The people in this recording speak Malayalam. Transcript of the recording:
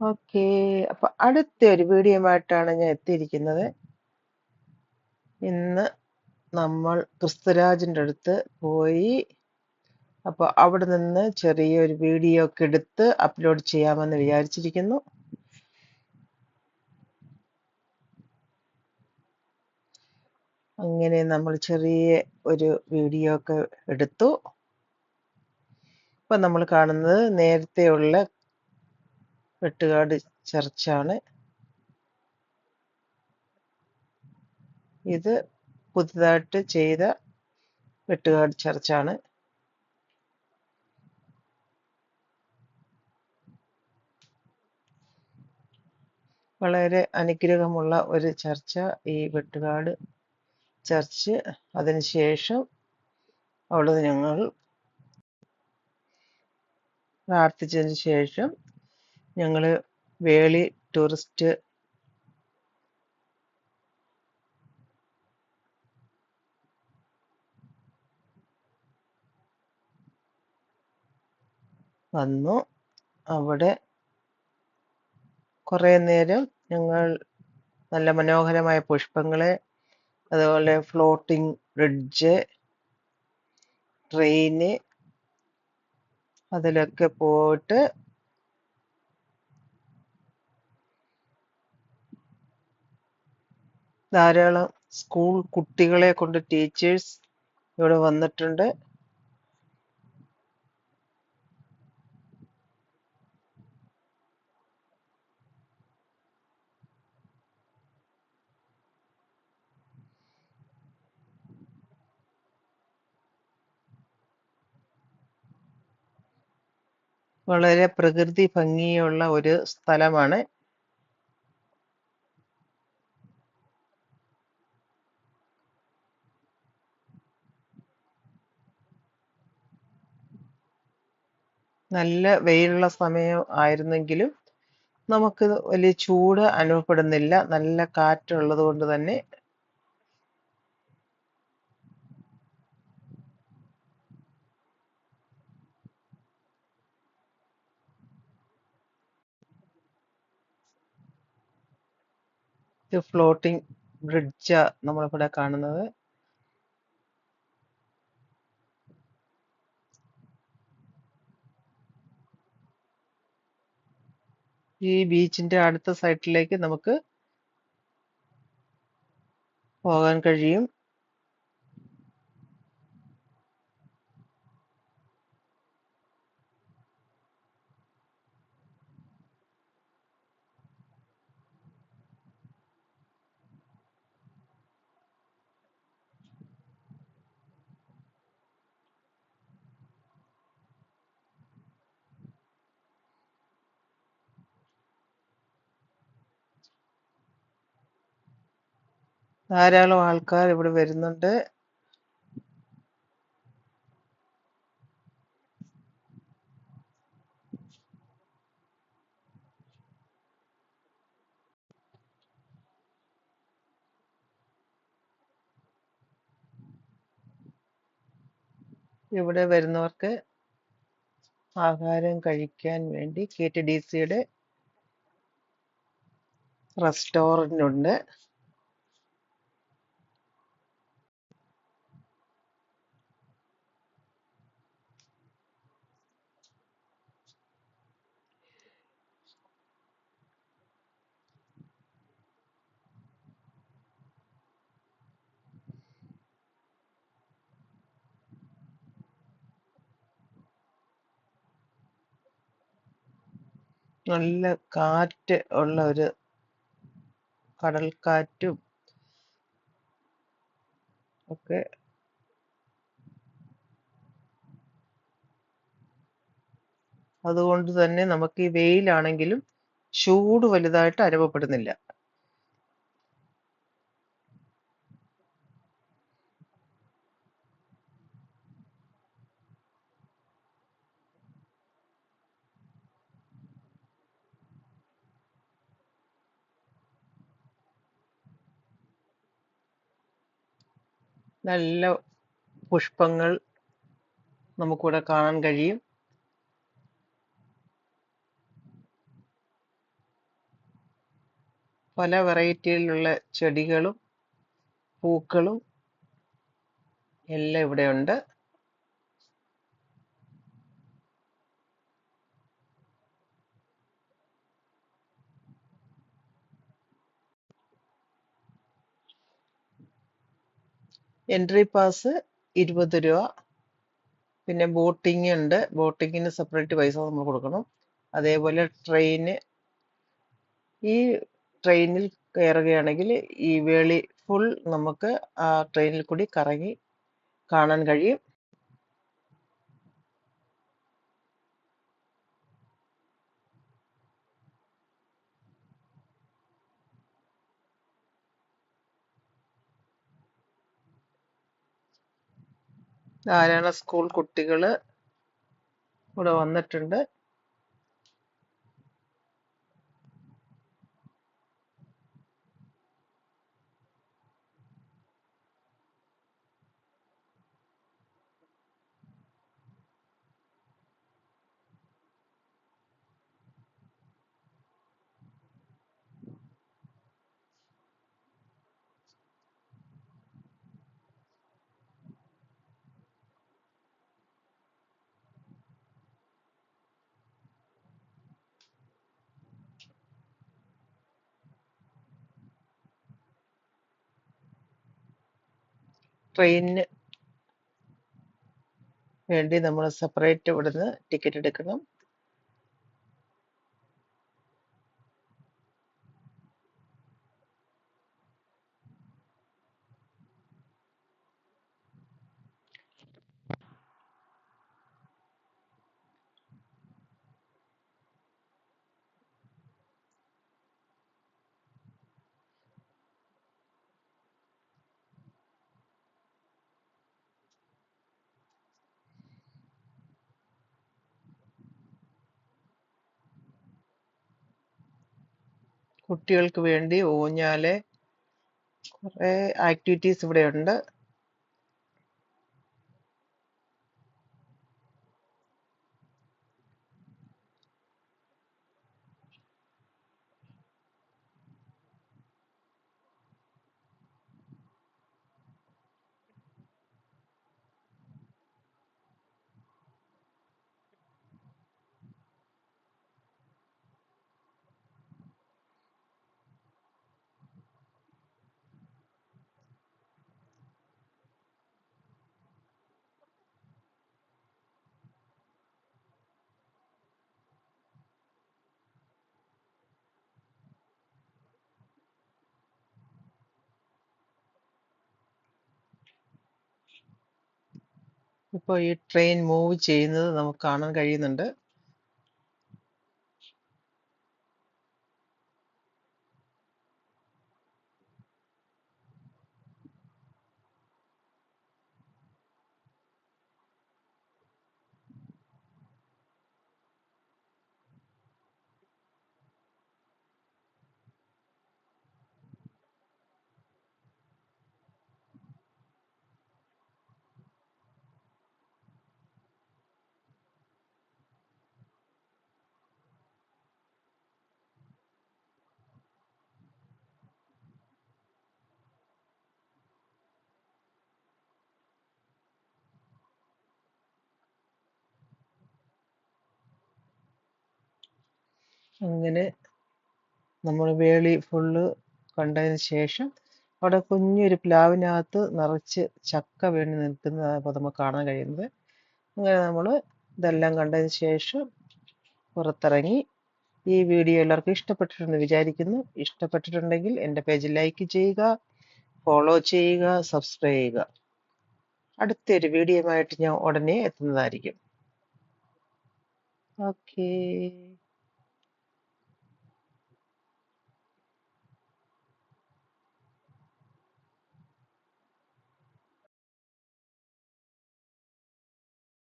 ഓക്കേ. അപ്പൊ അടുത്ത ഒരു വീഡിയോയുമായിട്ടാണ് ഞാൻ എത്തിയിരിക്കുന്നത്. ഇന്ന് നമ്മൾ ക്രിസ്തുരാജിന്റെ അടുത്ത് പോയി അപ്പൊ അവിടെ നിന്ന് ചെറിയൊരു വീഡിയോ ഒക്കെ എടുത്ത് അപ്ലോഡ് ചെയ്യാമെന്ന് വിചാരിച്ചിരിക്കുന്നു. അങ്ങനെ നമ്മൾ ചെറിയ ഒരു വീഡിയോ ഒക്കെ എടുത്തു. ഇപ്പൊ നമ്മൾ കാണുന്നത് നേരത്തെയുള്ള വെട്ടുകാട് ചർച്ചാണ്. ഇത് പുതുതായിട്ട് ചെയ്ത വെട്ടുകാട് ചർച്ചാണ്. വളരെ അനുഗ്രഹമുള്ള ഒരു ചർച്ച ഈ വെട്ടുകാട് ചർച്ച് അതിനുശേഷം അവിടെ ഞങ്ങൾ പ്രാർത്ഥിച്ചതിന് ശേഷം ഞങ്ങൾ വേളി ടൂറിസ്റ്റ് വന്നു. അവിടെ കുറേ നേരം ഞങ്ങൾ നല്ല മനോഹരമായ പുഷ്പങ്ങളെ അതുപോലെ ഫ്ലോട്ടിംഗ് ബ്രിഡ്ജ് ട്രെയിന് അതിലൊക്കെ പോയിട്ട് ധാരാളം സ്കൂൾ കുട്ടികളെ കൊണ്ട് ടീച്ചേഴ്സ് ഇവിടെ വന്നിട്ടുണ്ട്. വളരെ പ്രകൃതി ഭംഗിയുള്ള ഒരു സ്ഥലമാണ്. നല്ല വെയിലുള്ള സമയം ആയിരുന്നെങ്കിലും നമുക്ക് വലിയ ചൂട് അനുഭവപ്പെടുന്നില്ല. നല്ല കാറ്റുള്ളത് കൊണ്ട് തന്നെ. ഫ്ലോട്ടിംഗ് ബ്രിഡ്ജാ നമ്മളിവിടെ കാണുന്നത്. ഈ ബീച്ചിന്റെ അടുത്ത സൈഡിലേക്ക് നമുക്ക് പോകാൻ കഴിയും. ധാരാളം ആൾക്കാർ ഇവിടെ വരുന്നുണ്ട്. ഇവിടെ വരുന്നവർക്ക് ആഹാരം കഴിക്കാൻ വേണ്ടി കെ ടി ഡി സിയുടെ റെസ്റ്റോറന്റ് ഉണ്ട് നല്ല കാറ്റ് ഉള്ള ഒരു കടൽക്കാറ്റും ഒക്കെ അതുകൊണ്ട് തന്നെ നമുക്ക് ഈ വെയിലാണെങ്കിലും ചൂട് വലുതായിട്ട് അനുഭവപ്പെടുന്നില്ല. നല്ല പുഷ്പങ്ങൾ നമുക്കിവിടെ കാണാൻ കഴിയും. പല വെറൈറ്റിയിലുള്ള ചെടികളും പൂക്കളും എല്ലാം ഇവിടെയുണ്ട്. എൻട്രി പാസ് ഇരുപത് രൂപ. പിന്നെ ബോട്ടിംഗ് ഉണ്ട്. ബോട്ടിങ്ങിന് സെപ്പറേറ്റ് പൈസ നമ്മൾ കൊടുക്കണം. അതേപോലെ ട്രെയിന് ഈ ട്രെയിനിൽ കയറുകയാണെങ്കിൽ ഈ വേളി ഫുൾ നമുക്ക് ആ ട്രെയിനിൽ കൂടി കറങ്ങി കാണാൻ കഴിയും. ധാരാളം സ്കൂൾ കുട്ടികൾ ഇവിടെ വന്നിട്ടുണ്ട്. ട്രെയിനിന് വേണ്ടി നമ്മൾ സെപ്പറേറ്റ് ഇവിടുന്ന് ടിക്കറ്റ് എടുക്കണം. കുട്ടികൾക്ക് വേണ്ടി ഊഞ്ഞാൽ കുറേ ആക്ടിവിറ്റീസ് ഇവിടെ ഇപ്പോൾ ഈ ട്രെയിൻ മൂവ് ചെയ്യുന്നത് നമുക്ക് കാണാൻ കഴിയുന്നുണ്ട്. അങ്ങനെ നമ്മൾ വേളി ഫുള്ള് കണ്ടതിന് ശേഷം അവിടെ കുഞ്ഞൊരു പ്ലാവിനകത്ത് നിറച്ച് ചക്ക വീണ് നിൽക്കുന്നതാണ് ഇപ്പോൾ നമുക്ക് കാണാൻ കഴിയുന്നത്. അങ്ങനെ നമ്മൾ ഇതെല്ലാം കണ്ടതിന് ശേഷം പുറത്തിറങ്ങി ഈ വീഡിയോ എല്ലാവർക്കും ഇഷ്ടപ്പെട്ടിട്ടുണ്ടെന്ന് വിചാരിക്കുന്നു. ഇഷ്ടപ്പെട്ടിട്ടുണ്ടെങ്കിൽ എന്റെ പേജ് ലൈക്ക് ചെയ്യുക ഫോളോ ചെയ്യുക സബ്സ്ക്രൈബ് ചെയ്യുക. അടുത്തൊരു ആയിട്ട് ഞാൻ ഉടനെ എത്തുന്നതായിരിക്കും. ഓക്കേ.